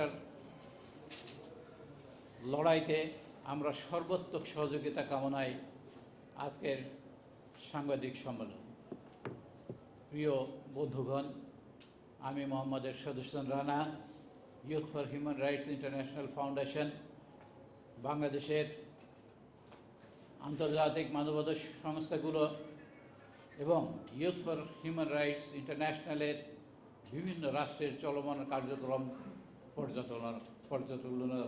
প্রচেষ্টার লড়াইতে আমরা সর্বাত্মক সহযোগিতা কামনায় আজকের সাংবাদিক সম্মেলন। প্রিয় বন্ধুগণ, আমি Mohammad Ershad Hossain Rana youth for human rights international foundation বাংলাদেশের আন্তর্জাতিক মানবাধিকার সংস্থাগুলো এবং ইউথ ফর হিউম্যান রাইটস ইন্টারন্যাশনালের বিভিন্ন রাষ্ট্রের চলমান কার্যক্রম পর্যালোচনা পর্যালোচনা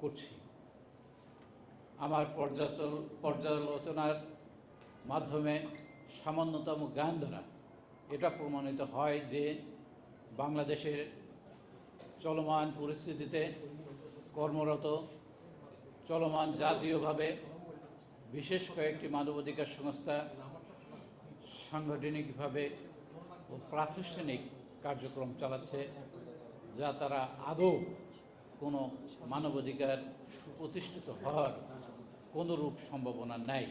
করছি। আমার পর্যালোচনার মাধ্যমে সামান্যতম জ্ঞান দ্বারা এটা প্রমাণিত হয় যে বাংলাদেশের চলমান পরিস্থিতিতে কর্মরত, চলমান জাতীয়ভাবে বিশেষ কয়েকটি মানবাধিকার সংস্থা সাংগঠনিকভাবে ও প্রাতিষ্ঠানিক কার্যক্রম চালাচ্ছে যা তারা আদৌ কোনো মানবাধিকার সুপ্রতিষ্ঠিত হওয়ার কোনোরূপ সম্ভাবনা নাই।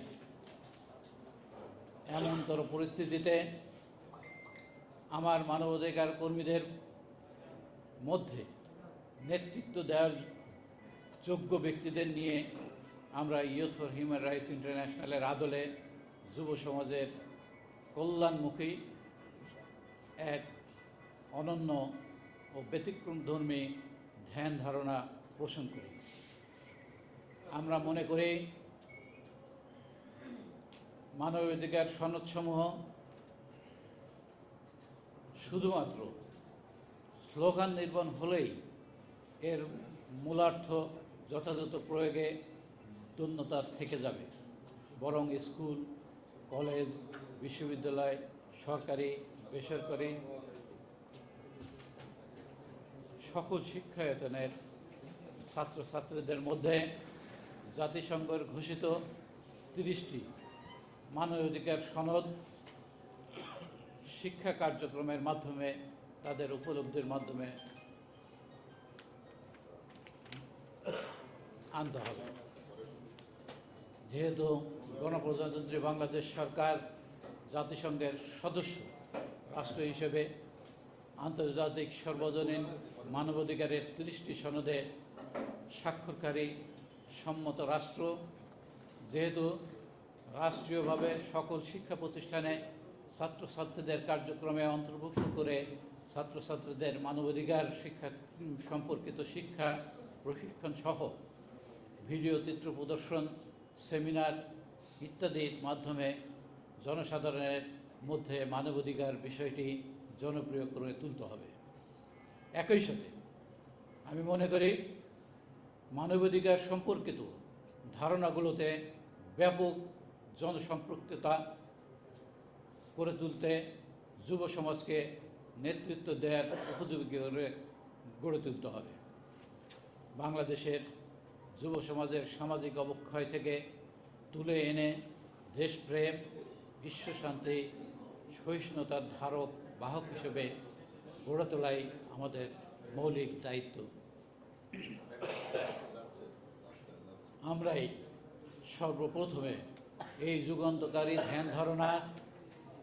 এমনতর পরিস্থিতিতে আমার মানবাধিকার কর্মীদের মধ্যে নেতৃত্ব দেওয়ার যোগ্য ব্যক্তিদের নিয়ে আমরা ইউথ ফর হিউম্যান রাইটস ইন্টারন্যাশনালের আদলে যুব সমাজের কল্যাণমুখী এক অনন্য ও ব্যতিক্রমধর্মী ধ্যান ধারণা পোষণ করি। আমরা মনে করি মানবাধিকার সনদসমূহ শুধুমাত্র স্লোগান নির্মাণ হলেই এর মূলার্থ যথাযথ প্রয়োগে দূর্ণতা থেকে যাবে। বরং স্কুল, কলেজ, বিশ্ববিদ্যালয়, সরকারি, বেসরকারি সকল শিক্ষায়তনের ছাত্রছাত্রীদের মধ্যে জাতিসংঘের ঘোষিত তিরিশটি মানবাধিকার সনদ শিক্ষা কার্যক্রমের মাধ্যমে, তাদের উপলব্ধির মাধ্যমে আনতে হবে। যেহেতু গণপ্রজাতন্ত্রী বাংলাদেশ সরকার জাতিসংঘের সদস্য, রাষ্ট্র হিসেবে আন্তর্জাতিক সর্বজনীন মানবাধিকারের ত্রিশটি সনদে স্বাক্ষরকারী সম্মত রাষ্ট্র। যেহেতু রাষ্ট্রীয়ভাবে সকল শিক্ষা প্রতিষ্ঠানে ছাত্রছাত্রীদের কার্যক্রমে অন্তর্ভুক্ত করে ছাত্রছাত্রীদের মানবাধিকার শিক্ষা সম্পর্কিত শিক্ষা প্রশিক্ষণ সহ ভিডিও চিত্র প্রদর্শন, সেমিনার ইত্যাদির মাধ্যমে জনসাধারণের মধ্যে মানবাধিকার বিষয়টি জনপ্রিয় করে তুলতে হবে। একই সাথে আমি মনে করি মানবাধিকার সম্পর্কিত ধারণাগুলোতে ব্যাপক জনসম্পৃক্ততা করে তুলতে যুব সমাজকে নেতৃত্ব দেওয়ার উপযোগী করে গড়ে তুলতে হবে। বাংলাদেশের যুব সমাজের সামাজিক অবক্ষয় থেকে তুলে এনে দেশপ্রেম, বিশ্বশান্তি, সহিষ্ণুতার ধারক বাহক হিসেবে গড়ে তোলাই আমাদের মৌলিক দায়িত্ব। আমরাই সর্বপ্রথমে এই যুগান্তকারী ধ্যান ধারণার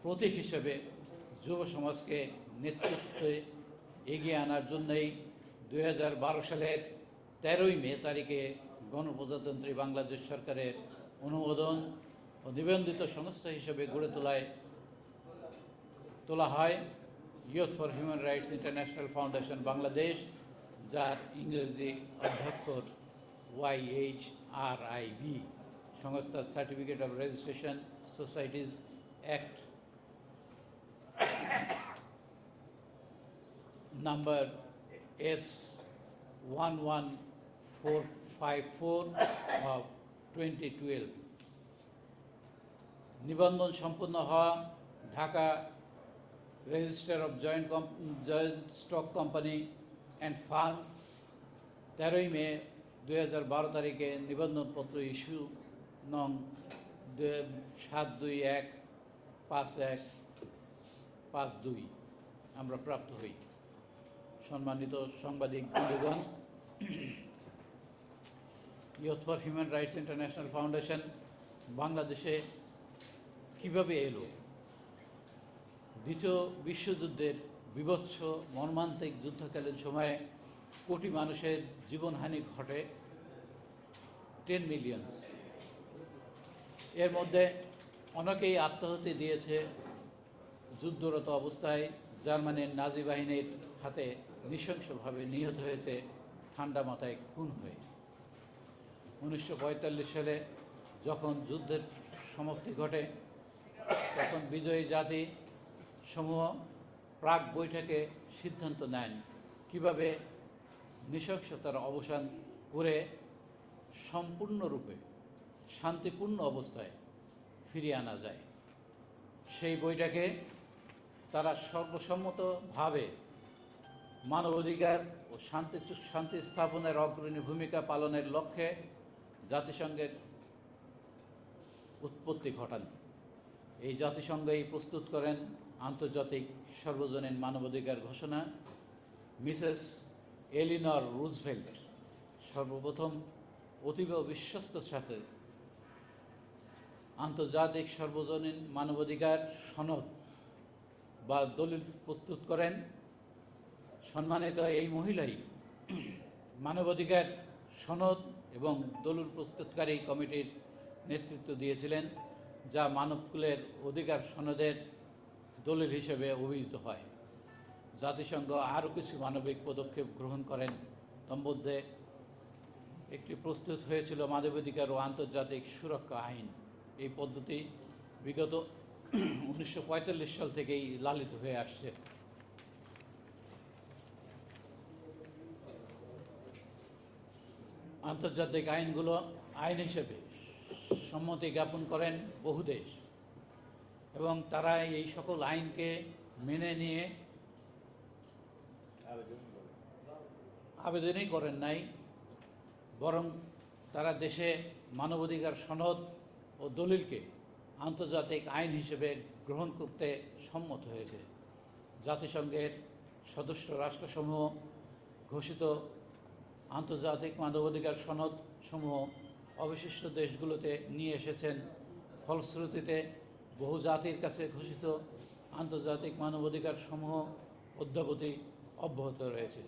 প্রতীক হিসেবে যুব সমাজকে নেতৃত্বে এগিয়ে আনার জন্যই দু হাজার বারো সালের তেরোই মে তারিখে গণপ্রজাতন্ত্রী বাংলাদেশ সরকারের অনুমোদন ও নিবন্ধিত সংস্থা হিসেবে গড়ে তোলায় তোলা হয় youth for human rights international foundation Bangladesh যার ইংরেজি অধ্যক্ষর Y H R I B সংস্থার certificate of registration societies act number S one one four five four of twenty twelve নিবন্ধন সম্পন্ন হওয়া, Dhaka register of joint joint stock company and firm তেরোই মে দুই হাজার বারো তারিখে নিবন্ধনপত্র ইস্যু নং দু- সাত, দুই, এক, পাঁচ এক, পাঁচ, দুই। আমরা প্রাপ্ত হই। সম্মানিত সাংবাদিক বন্ধুগণ youth for human rights international foundation বাংলাদেশে কীভাবে এলো? দ্বিতীয় বিশ্বযুদ্ধের বিভৎস মর্মান্তিক যুদ্ধকালীন সময়ে কোটি মানুষের জীবনহানি ঘটে টেন মিলিয়নস এর মধ্যে অনেকেই আত্মহত্যা দিয়েছে যুদ্ধরত অবস্থায়। জার্মানির নাজি বাহিনীর হাতে নৃশংসভাবে নিহত হয়েছে ঠান্ডা মাথায় খুন হয়ে। উনিশশো পঁয়তাল্লিশ সালে যখন যুদ্ধের সমাপ্তি ঘটে, তখন বিজয়ী জাতি সমূহ প্রাক বৈঠকে সিদ্ধান্ত নেন। কীভাবে নৃশংসতার অবসান করে সম্পূর্ণরূপে শান্তিপূর্ণ অবস্থায় ফিরিয়ে আনা যায়। সেই বইটাকে তারা সর্বসম্মতভাবে মানবাধিকার ও শান্তি শান্তি স্থাপনের অগ্রণী ভূমিকা পালনের লক্ষ্যে জাতিসংঘের উৎপত্তি ঘটান। এই জাতিসংঘই প্রস্তুত করেন আন্তর্জাতিক সর্বজনীন মানবাধিকার ঘোষণা, মিসেস এলিনর রুজভেল্ট সর্বপ্রথম অতীব বিশ্বস্ত সাথে আন্তর্জাতিক সর্বজনীন মানবাধিকার সনদ বা দলিল প্রস্তুত করেন। সম্মানিত এই মহিলাই মানবাধিকার সনদ এবং দলিল প্রস্তুতকারী কমিটির নেতৃত্ব দিয়েছিলেন, যা মানবকুলের অধিকার সনদের দলিল হিসেবে অভিহিত হয়। জাতিসংঘ আরও কিছু মানবিক পদক্ষেপ গ্রহণ করেন। তন্মধ্যে একটি প্রস্তুত হয়েছিল মানবাধিকার ও আন্তর্জাতিক সুরক্ষা আইন। এই পদ্ধতি বিগত উনিশশো পঁয়তাল্লিশ সাল থেকেই লালিত হয়ে আসছে। আন্তর্জাতিক আইনগুলো আইন হিসেবে সম্মতি জ্ঞাপন করেন বহু দেশ। এবং তারা এই সকল আইনকে মেনে নিয়ে আবেদনই করেন নাই, বরং তারা দেশে মানবাধিকার সনদ ও দলিলকে আন্তর্জাতিক আইন হিসেবে গ্রহণ করতে সম্মত হয়েছে। জাতিসংঘের সদস্য রাষ্ট্রসমূহ ঘোষিত আন্তর্জাতিক মানবাধিকার সনদ সমূহ অবশিষ্ট দেশগুলোতে নিয়ে এসেছেন। ফলশ্রুতিতে বহু জাতির কাছে ঘোষিত আন্তর্জাতিক মানবাধিকার সমূহ অদ্যাবধি অব্যাহত রয়েছে।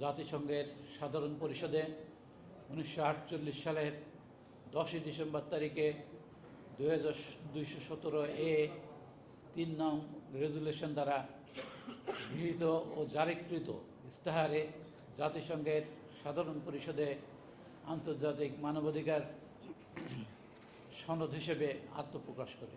জাতিসংঘের সাধারণ পরিষদে উনিশশো আটচল্লিশ সালের দশই ডিসেম্বর তারিখে দুই হাজার দুইশো সতেরো এ তিন নং রেজুলেশন দ্বারা গৃহীত ও জারিকৃত ইস্তাহারে জাতিসংঘের সাধারণ পরিষদে আন্তর্জাতিক মানবাধিকার সনদ হিসেবে আত্মপ্রকাশ করে।